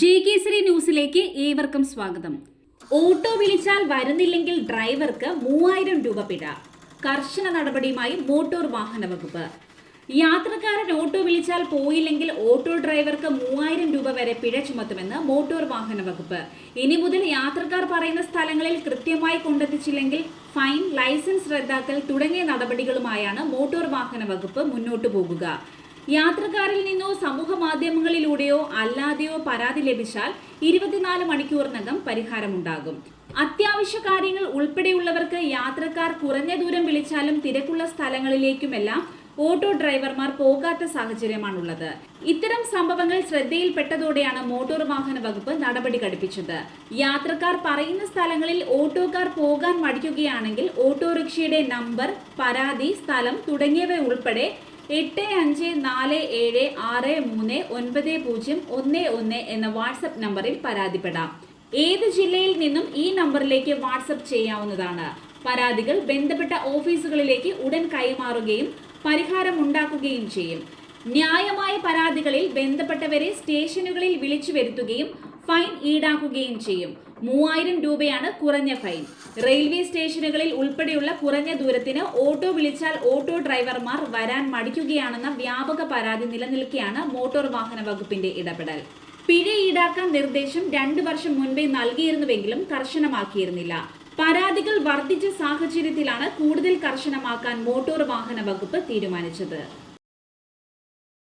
J Kesari ന്യൂസിലേക്ക് ഏവർക്കും സ്വാഗതം. ഓട്ടോ വിളിച്ചാൽ വരുന്നില്ലെങ്കിൽ ഡ്രൈവർക്ക് മൂവായിരം രൂപ പിഴ. കർശന നടപടിയുമായി മോട്ടോർ വാഹന വകുപ്പ്. യാത്രക്കാരൻ ഓട്ടോ വിളിച്ചാൽ പോയില്ലെങ്കിൽ ഓട്ടോ ഡ്രൈവർക്ക് മൂവായിരം രൂപ വരെ പിഴ ചുമത്തുമെന്ന് മോട്ടോർ വാഹന വകുപ്പ്. ഇനി മുതൽ യാത്രക്കാർ പറയുന്ന സ്ഥലങ്ങളിൽ കൃത്യമായി കൊണ്ടെത്തിച്ചില്ലെങ്കിൽ ഫൈൻ ലൈസൻസ് റദ്ദാക്കൽ തുടങ്ങിയ നടപടികളുമായാണ് മോട്ടോർ വാഹന വകുപ്പ് മുന്നോട്ടു പോകുക. യാത്രക്കാരിൽ നിന്നോ സമൂഹ മാധ്യമങ്ങളിലൂടെയോ അല്ലാതെയോ പരാതി ലഭിച്ചാൽ ഇരുപത്തിനാല് മണിക്കൂറിനകം പരിഹാരമുണ്ടാകും. അത്യാവശ്യ കാര്യങ്ങൾ ഉൾപ്പെടെയുള്ളവർക്ക് യാത്രക്കാർ കുറഞ്ഞ ദൂരം വിളിച്ചാലും തിരക്കുള്ള സ്ഥലങ്ങളിലേക്കുമെല്ലാം ഓട്ടോ ഡ്രൈവർമാർ പോകാത്ത സാഹചര്യമാണുള്ളത്. ഇത്തരം സംഭവങ്ങൾ ശ്രദ്ധയിൽപ്പെട്ടതോടെയാണ് മോട്ടോർ വാഹന വകുപ്പ് നടപടി ഘടിപ്പിച്ചത്. യാത്രക്കാർ പറയുന്ന സ്ഥലങ്ങളിൽ ഓട്ടോക്കാർ പോകാൻ മടിക്കുകയാണെങ്കിൽ ഓട്ടോറിക്ഷയുടെ നമ്പർ പരാതി സ്ഥലം തുടങ്ങിയവ ഉൾപ്പെടെ എട്ട് അഞ്ച് നാല് ഏഴ് ആറ് മൂന്ന് ഒൻപത് പൂജ്യം ഒന്ന് ഒന്ന് എന്ന വാട്സപ്പ് നമ്പറിൽ പരാതിപ്പെടാം. ഏത് ജില്ലയിൽ നിന്നും ഈ നമ്പറിലേക്ക് വാട്സപ്പ് ചെയ്യാവുന്നതാണ്? പരാതികൾ ബന്ധപ്പെട്ട ഓഫീസുകളിലേക്ക് ഉടൻ കൈമാറുകയും പരിഹാരം ഉണ്ടാക്കുകയും ചെയ്യും. ന്യായമായ പരാതികളിൽ ബന്ധപ്പെട്ടവരെ സ്റ്റേഷനുകളിൽ വിളിച്ചു വരുത്തുകയും ഫൈൻ ഈടാക്കുകയും ചെയ്യും. മൂവായിരം രൂപയാണ് കുറഞ്ഞ ഫൈൻ. റെയിൽവേ സ്റ്റേഷനുകളിൽ ഉൾപ്പെടെയുള്ള കുറഞ്ഞ ദൂരത്തിന് ഓട്ടോ വിളിച്ചാൽ ഓട്ടോ ഡ്രൈവർമാർ വരാൻ മടിക്കുകയാണെന്ന വ്യാപക പരാതി നിലനിൽക്കെയാണ് മോട്ടോർ വാഹന വകുപ്പിന്റെ ഇടപെടൽ. പിഴ ഈടാക്കാൻ നിർദ്ദേശം രണ്ടു വർഷം മുൻപേ നൽകിയിരുന്നുവെങ്കിലും കർശനമാക്കിയിരുന്നില്ല. പരാതികൾ വർദ്ധിച്ച സാഹചര്യത്തിലാണ് കൂടുതൽ കർശനമാക്കാൻ മോട്ടോർ വാഹന വകുപ്പ് തീരുമാനിച്ചത്.